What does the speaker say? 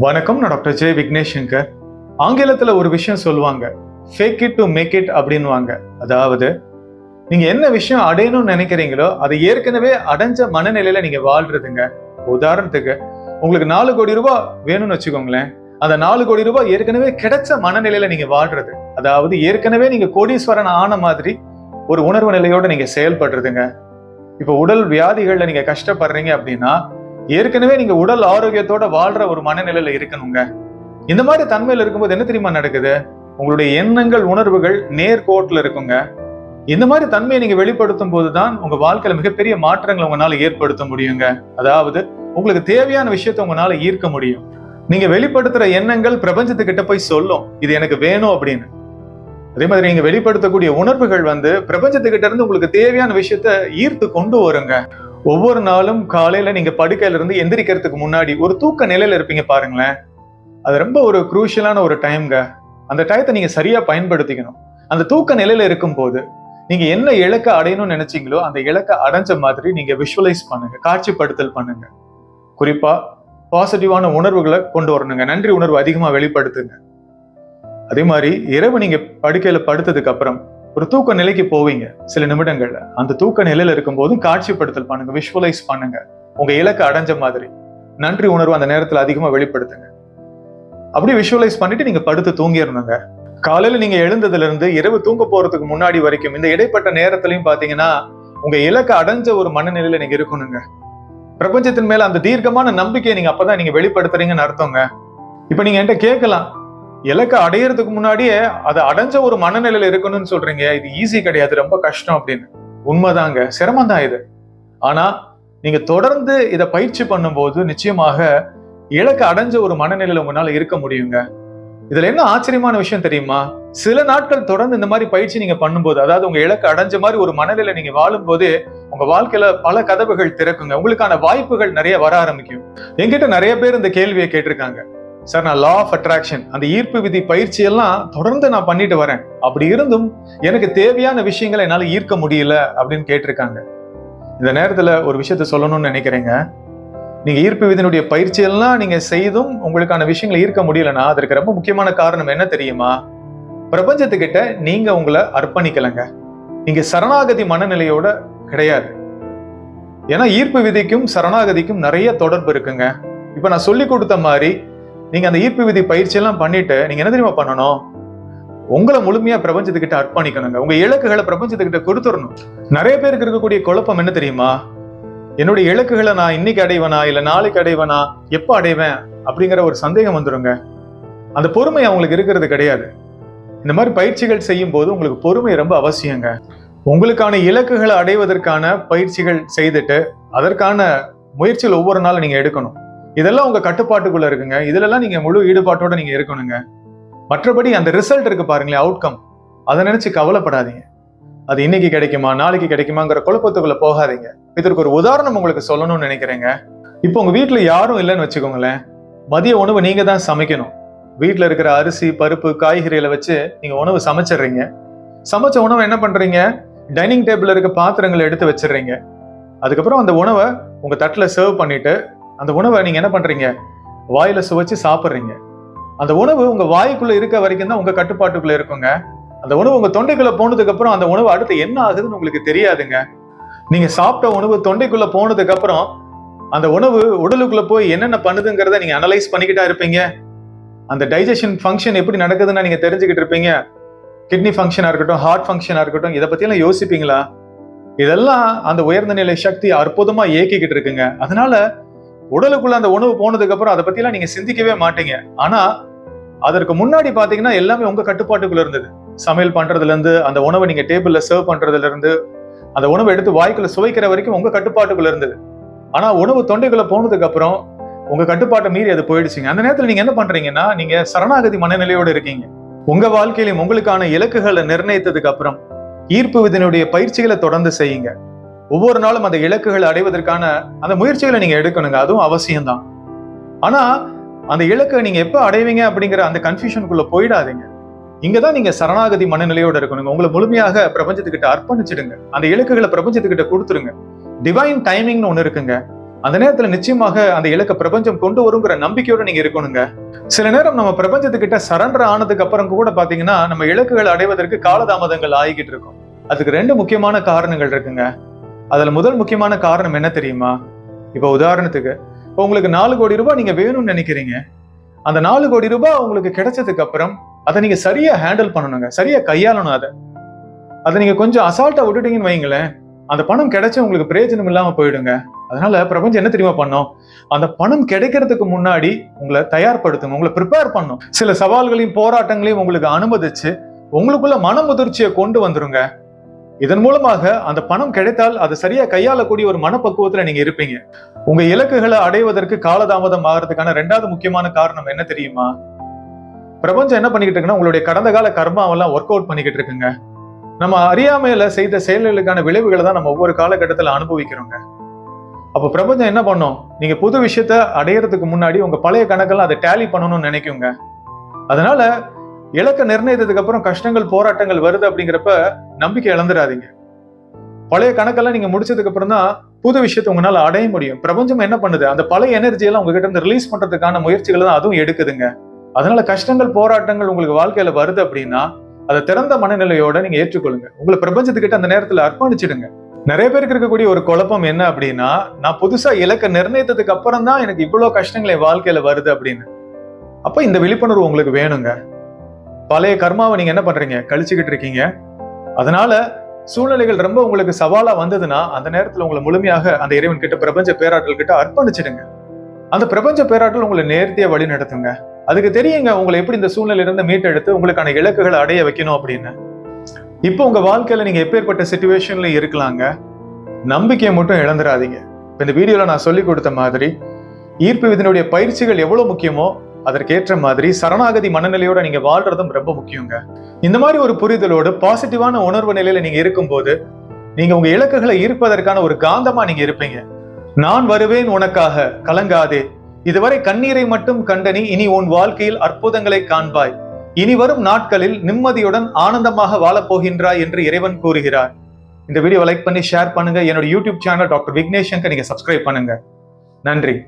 வணக்கம் நான் டாக்டர் ஜெய் விக்னேஷ் சங்கர் ஒரு விஷயம் சொல்லுவாங்க fake it to make it அப்படின்வாங்க அதாவது நீங்கள் என்ன விஷயம் அடையணும்னு நினைக்கிறீங்களோ அதை ஏற்கனவே அடைஞ்ச மனநிலையில் நீங்கள் வாழ்றதுங்க. உதாரணத்துக்கு உங்களுக்கு நாலு கோடி ரூபாய் வேணும்னு வச்சுக்கோங்களேன். அந்த நாலு கோடி ரூபாய் ஏற்கனவே கிடைச்ச மனநிலையில நீங்க வாழ்றது. அதாவது ஏற்கனவே நீங்க கோடீஸ்வரன் ஆன மாதிரி ஒரு உணர்வு நிலையோட நீங்க செயல்படுறதுங்க. இப்போ உடல் வியாதிகள்ல நீங்க கஷ்டப்படுறீங்க அப்படின்னா ஏற்கனவே நீங்க உடல் ஆரோக்கியத்தோட வாழ்ற ஒரு மனநிலையில இருக்கணுங்க. இந்த மாதிரி தன்மையில இருக்கும்போது என்ன தெரியுமா நடக்குது? உங்களுடைய எண்ணங்கள் உணர்வுகள் நேர்கோட்டில் இருக்குங்க. இந்த மாதிரி தன்மையை நீங்க வெளிப்படுத்தும் போதுதான் உங்க வாழ்க்கையில மிகப்பெரிய மாற்றங்களை உங்களால ஏற்படுத்த முடியுங்க. அதாவது உங்களுக்கு தேவையான விஷயத்தை உங்களால ஈர்க்க முடியும். நீங்க வெளிப்படுத்துற எண்ணங்கள் பிரபஞ்சத்துக்கிட்ட போய் சொல்லும் இது எனக்கு வேணும் அப்படின்னு. அதே மாதிரி நீங்க வெளிப்படுத்தக்கூடிய உணர்வுகள் வந்து பிரபஞ்சத்துக்கிட்ட இருந்து உங்களுக்கு தேவையான விஷயத்த ஈர்த்து கொண்டு வருங்க. ஒவ்வொரு நாளும் காலையில நீங்க படுக்கையில இருந்து எந்திரிக்கிறதுக்கு முன்னாடி ஒரு தூக்க நிலையில இருப்பீங்க பாருங்களேன். அது ரொம்ப ஒரு குரூஷியலான ஒரு டைம்ங்க அந்த டயத்தை நீங்க சரியா பயன்படுத்திக்கணும். அந்த தூக்க நிலையில இருக்கும்போது நீங்க என்ன இலக்கை அடையணும்னு நினைச்சீங்களோ அந்த இலக்கை அடைஞ்ச மாதிரி நீங்க விஷுவலைஸ் பண்ணுங்க. காட்சிப்படுத்தல் பண்ணுங்க. குறிப்பா பாசிட்டிவான உணர்வுகளை கொண்டு வரணுங்க. நன்றி உணர்வு அதிகமாக வெளிப்படுத்துங்க. அதே மாதிரி இரவு நீங்க படுக்கையில படுத்ததுக்கு அப்புறம் ஒரு தூக்க நிலைக்கு போவீங்க சில நிமிடங்கள்ல. அந்த தூக்க நிலையில இருக்கும்போதும் காட்சிப்படுத்தல் பண்ணுங்க விஷுவலைஸ் பண்ணுங்க. உங்க இலக்கை அடைஞ்ச மாதிரி. நன்றி உணர்வு அந்த நேரத்துல அதிகமா வெளிப்படுத்துங்க. அப்படி விஷுவலைஸ் பண்ணிட்டு நீங்க படுத்து தூங்கிடணுங்க காலையில நீங்க எழுந்ததுல இருந்து இரவு தூங்க போறதுக்கு முன்னாடி வரைக்கும் இந்த இடைப்பட்ட நேரத்திலையும் பாத்தீங்கன்னா உங்க இலக்கை அடைஞ்ச ஒரு மனநிலையில நீங்க இருக்கணுங்க. பிரபஞ்சத்தின் மேல அந்த தீர்க்கமான நம்பிக்கையை நீங்க அப்பதான் நீங்க வெளிப்படுத்துறீங்கன்னு அர்த்தங்க. இப்ப நீங்க என்கிட்ட கேட்கலாம் இலக்கை அடையறதுக்கு முன்னாடியே அதை அடைஞ்ச ஒரு மனநிலையில இருக்கணும்னு சொல்றீங்க. இது ஈஸி கிடையாது. ரொம்ப கஷ்டம் அப்படின்னு. உண்மைதாங்க. சிரமம் தான் இது. ஆனா நீங்க தொடர்ந்து இதை பயிற்சி பண்ணும்போது நிச்சயமாக இலக்கு அடைஞ்ச ஒரு மனநிலையில உங்களால இருக்க முடியுங்க. இதுல என்ன ஆச்சரியமான விஷயம் தெரியுமா? சில நாட்கள் தொடர்ந்து இந்த மாதிரி பயிற்சி நீங்க பண்ணும்போது அதாவது உங்க இலக்கு அடைஞ்ச மாதிரி ஒரு மனநிலை நீங்க வாழும்போது உங்க வாழ்க்கையில பல கதவுகள் திறக்குங்க. உங்களுக்கான வாய்ப்புகள் நிறைய வர ஆரம்பிக்கும். என்கிட்ட நிறைய பேர் இந்த கேள்வியை கேட்டிருக்காங்க. சார் நான் லா ஆஃப் அட்ராக்ஷன் அந்த ஈர்ப்பு விதி பயிற்சி எல்லாம் தொடர்ந்து நான் பண்ணிட்டு வரேன். அப்படி இருந்தும் எனக்கு தேவையான விஷயங்களை என்னால் ஈர்க்க முடியல அப்படின்னு கேட்டிருக்காங்க. இந்த நேரத்தில் ஒரு விஷயத்த சொல்லணும்னு நினைக்கிறேங்க. நீங்கள் ஈர்ப்பு விதியினுடைய பயிற்சி எல்லாம் செய்தும் உங்களுக்கான விஷயங்களை ஈர்க்க முடியலன்னா அதற்கு ரொம்ப முக்கியமான காரணம் என்ன தெரியுமா? பிரபஞ்சத்துக்கிட்ட நீங்கள் உங்களை அர்ப்பணிக்கலைங்க. நீங்கள் சரணாகதி மனநிலையோட கிடையாது. ஏன்னா ஈர்ப்பு விதிக்கும் சரணாகதிக்கும் நிறைய தொடர்பு இருக்குங்க. இப்போ நான் சொல்லி கொடுத்த மாதிரி நீங்கள் அந்த ஈர்ப்பு விதி பயிற்சியெல்லாம் பண்ணிட்டு நீங்கள் என்ன தெரியுமா பண்ணணும்? உங்களை முழுமையாக பிரபஞ்சத்துக்கிட்ட அர்ப்பணிக்கணுங்க. உங்கள் இலக்குகளை பிரபஞ்சத்துக்கிட்ட கொடுத்துடணும். நிறைய பேருக்கு இருக்கக்கூடிய குழப்பம் என்ன தெரியுமா? என்னுடைய இலக்குகளை நான் இன்னைக்கு அடைவேனா? இல்லை நாளைக்கு அடைவேனா? எப்போ அடைவேன்? அப்படிங்கிற ஒரு சந்தேகம் வந்துருங்க. அந்த பொறுமை அவங்களுக்கு இருக்கிறது கிடையாது. இந்த மாதிரி பயிற்சிகள் செய்யும் போது உங்களுக்கு பொறுமை ரொம்ப அவசியங்க. உங்களுக்கான இலக்குகளை அடைவதற்கான பயிற்சிகள் செய்துட்டு அதற்கான முயற்சிகள் ஒவ்வொரு நாளும் நீங்கள் எடுக்கணும். இதெல்லாம் உங்க கட்டுப்பாட்டுக்குள்ள இருக்குங்க. இதுலெல்லாம் நீங்க முழு ஈடுபாட்டோட நீங்க இருக்கணுங்க. மற்றபடி அந்த ரிசல்ட் இருக்கு பாருங்களேன் அவுட்கம் அதை நினைச்சு கவலைப்படாதீங்க. அது இன்னைக்கு கிடைக்குமா நாளைக்கு கிடைக்குமாங்கிற குழப்பத்துக்குள்ள போகாதீங்க. இதற்கு ஒரு உதாரணம் உங்களுக்கு சொல்லணும்னு நினைக்கிறேங்க. இப்போ உங்க வீட்டுல யாரும் இல்லைன்னு வச்சுக்கோங்களேன். மதிய உணவு நீங்க தான் சமைக்கணும். வீட்டில் இருக்கிற அரிசி பருப்பு காய்கறிகளை வச்சு நீங்க உணவு சமைச்சிடுறீங்க. சமைச்ச உணவை என்ன பண்றீங்க? டைனிங் டேபிள் இருக்க பாத்திரங்களை எடுத்து வச்சிடுறீங்க. அதுக்கப்புறம் அந்த உணவை உங்க தட்டில் சர்வ் பண்ணிட்டு அந்த உணவை நீங்க என்ன பண்றீங்க? வாயில சுவைச்சு சாப்பிட்றீங்க. அந்த உணவு உங்க வாய்க்குள்ள இருக்க வரைக்கும் தான் உங்க கட்டுப்பாட்டுக்குள்ள இருக்குங்க. அந்த உணவு உங்க தொண்டைக்குள்ள போனதுக்கு அப்புறம் அந்த உணவு அடுத்து என்ன ஆகுதுன்னு உங்களுக்கு தெரியாதுங்க. நீங்க சாப்பிட்ட உணவு தொண்டைக்குள்ள போனதுக்கு அப்புறம் அந்த உணவு உடலுக்குள்ள போய் என்னென்ன பண்ணுதுங்கிறத நீங்க அனலைஸ் பண்ணிக்கிட்டா இருப்பீங்க. அந்த டைஜஷன் ஃபங்க்ஷன் எப்படி நடக்குதுன்னு நீங்க தெரிஞ்சுக்கிட்டு இருப்பீங்க. கிட்னி ஃபங்க்ஷனா இருக்கட்டும் ஹார்ட் ஃபங்க்ஷனா இருக்கட்டும் இதை பத்தியெல்லாம் யோசிப்பீங்களா? இதெல்லாம் அந்த உயர்ந்த நிலை சக்தி அற்புதமா இயக்கிக்கிட்டு இருக்குங்க. அதனால உடலுக்குள்ள அந்த உணவு போனதுக்கு அப்புறம் அதை பத்தியெல்லாம் நீங்க சிந்திக்கவே மாட்டீங்க. ஆனா அதற்கு முன்னாடி பாத்தீங்கன்னா எல்லாமே உங்க கட்டுப்பாட்டுக்குள்ள இருந்தது. சமையல் பண்றதுல இருந்து அந்த உணவை நீங்க டேபிள்ல சர்வ் பண்றதுல இருந்து அந்த உணவை எடுத்து வாய்க்குள்ள சுவைக்கிற வரைக்கும் உங்க கட்டுப்பாட்டுக்குள்ள இருந்தது. ஆனா உணவு தொண்டைக்குள்ள போனதுக்கு அப்புறம் உங்க கட்டுப்பாட்டை மீறி அது போயிடுச்சுங்க. அந்த நேரத்துல நீங்க என்ன பண்றீங்கன்னா நீங்க சரணாகதி மனநிலையோட இருக்கீங்க. உங்க வாழ்க்கையிலும் உங்களுக்கான இலக்குகளை நிர்ணயித்ததுக்கு அப்புறம் ஈர்ப்பு விதினுடைய பயிற்சிகளை தொடர்ந்து செய்யுங்க. ஒவ்வொரு நாளும் அந்த இலக்குகளை அடைவதற்கான அந்த முயற்சிகளை நீங்க எடுக்கணுங்க. அதுவும் அவசியம்தான். ஆனா அந்த இலக்கை நீங்க எப்ப அடைவீங்க அப்படிங்கிற அந்த கன்ஃபியூஷனுக்குள்ள போயிடாதீங்க. இங்கதான் நீங்க சரணாகதி மனநிலையோட இருக்கணுங்க. உங்களை முழுமையாக பிரபஞ்சத்துக்கிட்ட அர்ப்பணிச்சிடுங்க. அந்த இலக்குகளை பிரபஞ்சத்துக்கிட்ட கொடுத்துருங்க. டிவைன் டைமிங்னு ஒண்ணு இருக்குங்க. அந்த நேரத்துல நிச்சயமாக அந்த இலக்க பிரபஞ்சம் கொண்டு வருங்கிற நம்பிக்கையோட நீங்க இருக்கணுங்க. சில நேரம் நம்ம பிரபஞ்சத்துக்கிட்ட சரண்டர் ஆனதுக்கு அப்புறம் கூட பாத்தீங்கன்னா நம்ம இலக்குகள் அடைவதற்கு காலதாமதங்கள் ஆகிக்கிட்டு இருக்கும். அதுக்கு ரெண்டு முக்கியமான காரணங்கள் இருக்குங்க. அதில் முதல் முக்கியமான காரணம் என்ன தெரியுமா? இப்போ உதாரணத்துக்கு இப்போ உங்களுக்கு நாலு கோடி ரூபாய் நீங்கள் வேணும்னு நினைக்கிறீங்க. அந்த நாலு கோடி ரூபாய் உங்களுக்கு கிடைச்சதுக்கு அப்புறம் அதை நீங்கள் சரியாக ஹேண்டில் பண்ணணுங்க. சரியாக கையாளணும் அதை. அதை நீங்கள் கொஞ்சம் அசால்ட்டாக விட்டுட்டீங்கன்னு வைங்களேன் அந்த பணம் கிடைச்ச உங்களுக்கு பிரயோஜனம் இல்லாமல் போயிடுங்க. அதனால பிரபஞ்சம் என்ன தெரியுமா பண்ணோம்? அந்த பணம் கிடைக்கிறதுக்கு முன்னாடி உங்களை தயார்படுத்துங்க உங்களை ப்ரிப்பேர் பண்ணும். சில சவால்களையும் போராட்டங்களையும் உங்களுக்கு அனுமதிச்சு உங்களுக்குள்ள மன முதிர்ச்சியை கொண்டு வந்துருங்க. இதன் மூலமாக அந்த பணம் கிடைத்தால் அதை சரியா கையாளக்கூடிய ஒரு மனப்பக்குவத்துல நீங்க இருப்பீங்க. உங்க இலக்குகளை அடைவதற்கு காலதாமதம் ஆகிறதுக்கான ரெண்டாவது முக்கியமான காரணம் என்ன தெரியுமா? பிரபஞ்சம் என்ன பண்ணிக்கிட்டு இருக்குன்னா உங்களுடைய கடந்த கால கர்மாவெல்லாம் ஒர்க் அவுட் பண்ணிக்கிட்டு இருக்குங்க. நம்ம அறியாமையில செய்த செயல்களுக்கான விளைவுகளை தான் நம்ம ஒவ்வொரு காலகட்டத்தில் அனுபவிக்கிறோங்க. அப்ப பிரபஞ்சம் என்ன பண்ணும்? நீங்க புது விஷயத்த அடையறதுக்கு முன்னாடி உங்க பழைய கணக்கெல்லாம் அதை டேலி பண்ணணும்னு நினைக்குங்க. அதனால இலக்க நிர்ணயித்ததுக்கு அப்புறம் கஷ்டங்கள் போராட்டங்கள் வருது அப்படிங்கிறப்ப நம்பிக்கை இழந்துடாதீங்க. பழைய கணக்கெல்லாம் நீங்க முடிச்சதுக்கு அப்புறம் தான் புது விஷயத்தை உங்களால அடைய முடியும். பிரபஞ்சம் என்ன பண்ணுது? அந்த பழைய எனர்ஜி எல்லாம் உங்ககிட்ட இருந்து ரிலீஸ் பண்றதுக்கான முயற்சிகள் தான் அதுவும் எடுக்குதுங்க. அதனால கஷ்டங்கள் போராட்டங்கள் உங்களுக்கு வாழ்க்கையில வருது அப்படின்னா அதை திறந்த மனநிலையோட நீங்க ஏற்றுக்கொள்ளுங்க. உங்களை பிரபஞ்சத்துக்கிட்ட அந்த நேரத்துல அர்ப்பணிச்சிடுங்க. நிறைய பேருக்கு இருக்கக்கூடிய ஒரு குழப்பம் என்ன அப்படின்னா நான் புதுசா இலக்க நிர்ணயித்ததுக்கு அப்புறம் தான் எனக்கு இவ்வளவு கஷ்டங்கள் என் வாழ்க்கையில வருது அப்படின்னு. அப்ப இந்த விழிப்புணர்வு உங்களுக்கு வேணுங்க. பழைய கர்மாவை நீங்க என்ன பண்றீங்க? கழிச்சுக்கிட்டு இருக்கீங்க. அதனால சூழ்நிலைகள் ரொம்ப உங்களுக்கு சவாலா வந்ததுன்னா அந்த நேரத்துல உங்களை முழுமையாக அந்த இறைவன் கிட்ட பிரபஞ்ச பேராற்றல் கிட்ட அர்ப்பணிச்சிடுங்க. அந்த பிரபஞ்ச பேராற்றல் உங்களை நேர்த்திய வழி நடத்துங்க. அதுக்கு தெரியுங்க உங்களை எப்படி இந்த சூழ்நிலையிலிருந்து மீட்டெடுத்து உங்களுக்கான இலக்குகளை அடைய வைக்கணும் அப்படின்னு. இப்போ உங்க வாழ்க்கையில நீங்க எப்பேற்பட்ட சுச்சுவேஷன்ல இருக்கலாங்க? நம்பிக்கையை மட்டும் இழந்துடாதீங்க இந்த வீடியோல நான் சொல்லி கொடுத்த மாதிரி ஈர்ப்பு விதனுடைய பயிற்சிகள் எவ்வளவு முக்கியமோ அதற்கேற்ற மாதிரி சரணாகதி மனநிலையோட நீங்க வாழ்றதும் ரொம்ப முக்கியங்க. இந்த மாதிரி ஒரு புரிதலோடு பாசிட்டிவான உணர்வு நிலையில நீங்க இருக்கும்போது நீங்க உங்க இலக்குகளை ஈர்ப்பதற்கான ஒரு காந்தமா நீங்க இருப்பீங்க. நான் வருவேன் உனக்காக கலங்காதே. இதுவரை கண்ணீரை மட்டும் கண்டனி இனி உன் வாழ்க்கையில் அற்புதங்களை காண்பாய். இனி வரும் நாட்களில் நிம்மதியுடன் ஆனந்தமாக வாழப்போகின்றாய் என்று இறைவன் கூறுகிறார். இந்த வீடியோ லைக் பண்ணி ஷேர் பண்ணுங்க. என்னோட யூடியூப் சேனல் டாக்டர் விக்னேஷ் நீங்க சப்ஸ்கிரைப் பண்ணுங்க. நன்றி.